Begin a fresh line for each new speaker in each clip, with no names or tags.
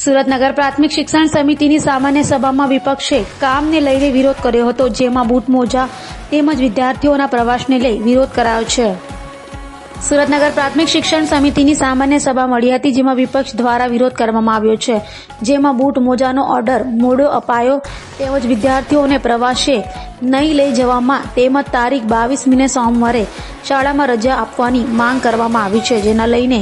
સુરત નગર પ્રાથમિક શિક્ષણ સમિતિની સામાન્ય સભામાં વિપક્ષે કામને લઈને વિરોધ કર્યો હતો, જેમાં બૂટ મોજા તેમજ વિદ્યાર્થીઓના પ્રવાસને લઈ વિરોધ કરાયો છે. સુરતનગર પ્રાથમિક શિક્ષણ સમિતિની સામાન્ય સભા મળી હતી, જેમાં વિપક્ષ દ્વારા વિરોધ કરવામાં આવ્યો છે. જેમાં બૂટ મોજાનો ઓર્ડર મોડો અપાયો તેમજ વિદ્યાર્થીઓને પ્રવાસે નહીં લઈ જવામાં તેમજ તારીખ બાવીસ મીને સોમવારે શાળામાં રજા આપવાની માંગ કરવામાં આવી છે, જેના લઈને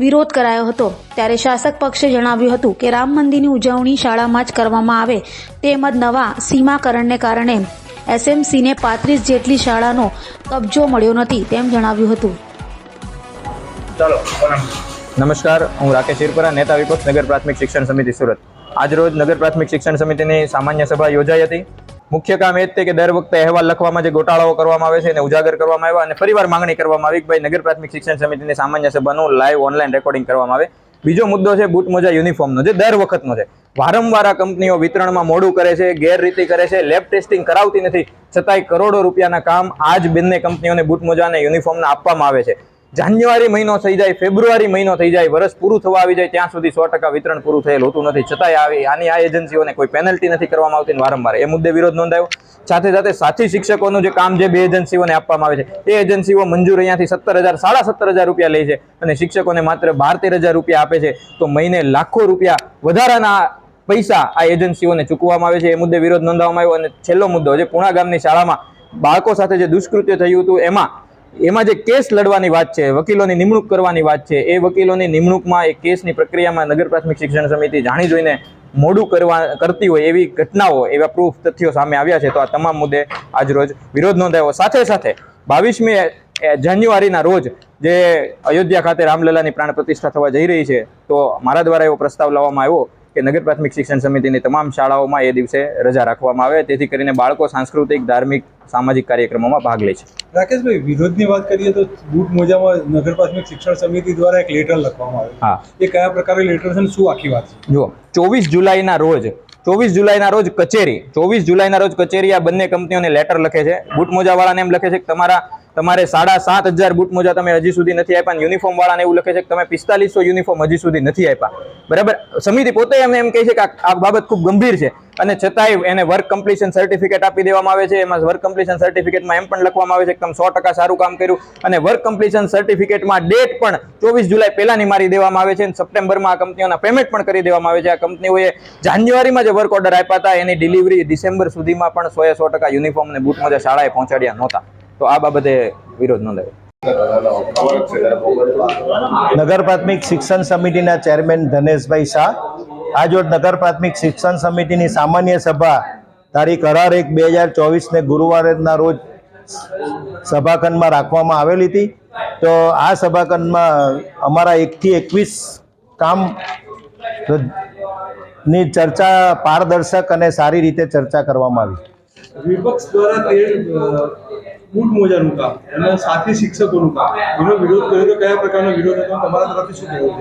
વિરોધ કરાયો હતો. ત્યારે શાસક પક્ષે જણાવ્યું હતું કે રામ મંદિરની ઉજવણી શાળામાં જ કરવામાં આવે. તેમજ નવા સીમાકરણને કારણે એસએમસીને પાંત્રીસ જેટલી શાળાનો કબજો મળ્યો નથી તેમ જણાવ્યું હતું.
ચાલો
નમસ્કાર હું રાકેશ હિરપરા નેતા વિપક્ષ નગર પ્રાથમિક શિક્ષણ સમિતિ સુરત. આજરોજ નગર પ્રાથમિક શિક્ષણ સમિતિની સામાન્ય સભા યોજાઈ હતી. મુખ્ય કામ એ જ છે કે દર વખતે અહેવાલ લખવામાં જે ગોટાળાઓ કરવામાં આવે છે એને ઉજાગર કરવામાં આવ્યા અને ફરીવાર માંગણી કરવામાં આવી કે ભાઈ નગર પ્રાથમિક શિક્ષણ સમિતિની સામાન્ય સભાનું લાઈવ ઓનલાઈન રેકોર્ડિંગ કરવામાં આવે. બીજો મુદ્દો છે બૂટ મોજા યુનિફોર્મનો જે દર વખતનો છે. વારંવાર આ કંપનીઓ વિતરણમાં મોડું કરે છે, ગેરરીતિ કરે છે લેબ ટેસ્ટિંગ કરાવતી નથી. છતાંય કરોડો રૂપિયાના કામ આ જ બંને કંપનીઓને બૂટ મોજા અને યુનિફોર્મના આપવામાં આવે છે. જાન્યુઆરી મહિનો થઈ જાય, ફેબ્રુઆરી મહિનો થઈ જાય વર્ષ પૂરું થવા આવી જાય, ત્યાં સુધી સો ટકા વિતરણ પૂરું થયેલ હોતું નથી. છતાંય આવી, આની આ એજન્સીઓને કોઈ પેનલ્ટી નથી કરવામાં આવતી વારંવાર. એ મુદ્દે વિરોધ નોંધાયો. સાથે સાથે સાથી શિક્ષકોનું જે કામ જે બે એજન્સીઓને આપવામાં આવે છે, એ એજન્સીઓ મંજૂર અહીંયાથી સત્તર હજાર, સાડા સત્તર હજાર રૂપિયા લે છે અને શિક્ષકોને માત્ર બાર તેર હજાર રૂપિયા આપે છે. તો મહિને લાખો રૂપિયા વધારાના પૈસા આ એજન્સીઓને ચૂકવવામાં આવે છે. એ મુદ્દે વિરોધ નોંધાવવામાં આવ્યો અને છેલ્લો મુદ્દો, જે પુણા ગામની શાળામાં બાળકો સાથે જે દુષ્કૃત્ય થયું હતું, એમાં એમાં જે કેસ લડવાની વાત છે, વકીલોની નિમણૂક કરવાની વાત છે, એ વકીલોની નિમણૂકમાં એ કેસની પ્રક્રિયામાં નગર પ્રાથમિક શિક્ષણ સમિતિ જાણી જોઈને મોડું કરવા, કરતી હોય એવી ઘટનાઓ, એવા પ્રૂફ તથ્યો સામે આવ્યા છે. તો આ તમામ મુદ્દે આજરોજ વિરોધ નોંધાયો. સાથે સાથે બાવીસમી જાન્યુઆરીના રોજ જે અયોધ્યા ખાતે રામલલાની પ્રાણ પ્રતિષ્ઠા થવા જઈ રહી છે, તો મારા દ્વારા એવો પ્રસ્તાવ લાવવામાં આવ્યો કે નગર પ્રાથમિક શિક્ષણ સમિતિની તમામ શાળાઓમાં એ દિવસે રજા રાખવામાં આવે. તેથી કરીને બાળકો સાંસ્કૃતિક ધાર્મિક સામાજિક કાર્યક્રમોમાં ભાગ લે છે.
રાકેશભાઈ વિરોધની વાત કરીએ તો બૂટ મોજામાં નગર પ્રાથમિક શિક્ષણ સમિતિ દ્વારા એક લેટર લખવામાં આવ્યું
હા.
એ કયા પ્રકારે લેટર છે શું આખી વાત છે?
જુઓ ચોવીસ જુલાઈના રોજ ચોવીસ જુલાઈના રોજ કચેરી ચોવીસ જુલાઈના રોજ કચેરી આ બંને કંપનીઓને લેટર લખે છે. બૂટ મોજાવાળાને એમ લખે છે કે તમારા તમારે સાડા સાત હજાર બૂટ મોજા તમે હજી સુધી નથી આપ્યા યુનિફોર્મ વાળાને એવું લખે છે કે તમે પિસ્તાલીસો યુનિફોર્મ હજી સુધી નથી આપ્યા. બરાબર? સમિતિ પોતે એમ એમ કહે છે કે આ- બાબત ખૂબ ગંભીર છે. અને છતાંય એને વર્ક કમ્પ્લીશન સર્ટિફિકેટ આપી દેવામાં આવે છે. એમાં વર્ક કમ્પ્લીશન સર્ટિફિકેટમાં એમ પણ લખવામાં આવે છે કે તમે સો ટકા સારું કામ કર્યું. અને વર્ક કમ્પ્લીશન સર્ટિફિકેટમાં ડેટ પણ ચોવીસ જુલાઈ પહેલાની મારી દેવામાં આવે છે અને સપ્ટેમ્બરમાં આ કંપનીઓના પેમેન્ટ પણ કરી દેવામાં આવે છે. આ કંપનીઓએ જાન્યુઆરીમાં જે વર્ક ઓર્ડર આપ્યા હતા. એની ડિલિવરી ડિસેમ્બર સુધીમાં પણ સો સો ટકા યુનિફોર્મ અને બૂટ મોજા શાળાએ પહોંચાડ્યા નહોતા. તો આ બાબતે વિરોધ નોંધાયો.
નગર પ્રાથમિક શિક્ષણ સમિતિના ચેરમેન ધનેશભાઈ શાહ. આજરોજ નગર પ્રાથમિક શિક્ષણ સમિતિની સામાન્ય સભા તારીખ અઢાર એક બે હજાર ચોવીસને ગુરુવારના રોજ સભાખંડમાં રાખવામાં આવેલી હતી. તો આ સભાખંડમાં અમારા એકથી એકવીસ કામની ચર્ચા પારદર્શક અને સારી રીતે ચર્ચા કરવામાં આવી.
વિપક્ષ દ્વારા બૂટ મોજાનું કામ. અને સાથી શિક્ષકોનું કામ. એનો વિરોધ કર્યો તો કયા પ્રકારનો વિરોધ હતો? તમારા તરફથી શું કહેવું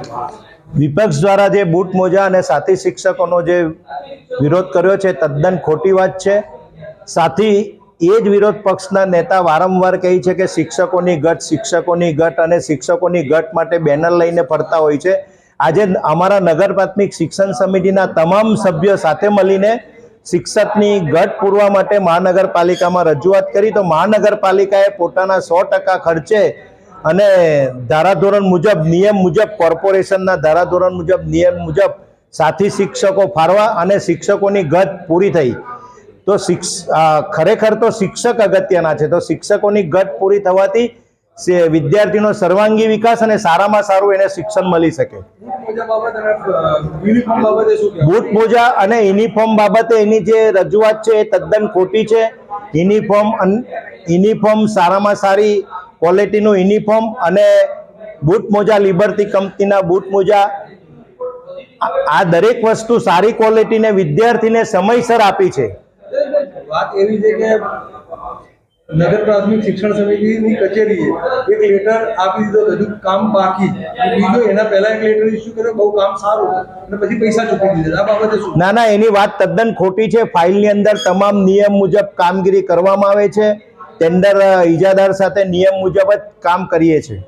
વિપક્ષ દ્વારા જે બૂટ મોજા અને સાથી શિક્ષકોનો જે વિરોધ કર્યો છે, તદ્દન ખોટી વાત છે. સાથી એ જ વિરોધ પક્ષના નેતા વારંવાર કહે છે કે શિક્ષકોની ગટ શિક્ષકોની ગટ અને શિક્ષકોની ગટ માટે બેનર લઈને ફરતા હોય છે. આજે અમારા નગર પ્રાથમિક શિક્ષણ સમિતિના તમામ સભ્યો સાથે મળીને શિક્ષકની ગટ પૂરવા માટે મહાનગરપાલિકામાં રજૂઆત કરી તો મહાનગરપાલિકાએ પોતાના સો ટકા ખર્ચે અને ધારાધોરણ મુજબ, નિયમ મુજબ, કોર્પોરેશનના ધારાધોરણ મુજબ, નિયમ મુજબ સાથી શિક્ષકો ફાળવા અને શિક્ષકોની ઘટ પૂરી થઈ. તો શિક્ષ ખરેખર તો શિક્ષક અગત્યના છે. તો શિક્ષકોની ઘટ પૂરી થવાથી વિદ્યાર્થીનો સર્વાંગી વિકાસ અને સારામાં સારું એને શિક્ષણ મળી શકે.
બૂટ મોજા અને યુનિફોર્મ બાબતે
એની જે રજૂઆત છે એ તદ્દન ખોટી છે. યુનિફોર્મ યુનિફોર્મ સારામાં સારી ક્વોલિટીનું યુનિફોર્મ અને બૂટ મોજા લિબર્ટી કંપનીના બૂટ મોજા, આ દરેક વસ્તુ સારી ક્વોલિટીને વિદ્યાર્થીને સમયસર આપી છે.
વાત એવી છે કે નગર પ્રાથમિક શિક્ષણ સમિતિની કચેરીએ એક લેટર આપી દીધો હજુ કામ બાકી બીજો એના પહેલા એક લેટર ઇસ્યુ કર્યો. બહુ કામ સારું અને પછી પૈસા ચૂકવી દીધા. આ બાબતે શું?
ના ના એની વાત તદ્દન ખોટી છે. ફાઇલની અંદર તમામ નિયમ મુજબ કામગીરી કરવામાં આવે છે. ટેન્ડર ઇજાદાર સાથે નિયમ મુજબ જ કામ કરીએ છીએ.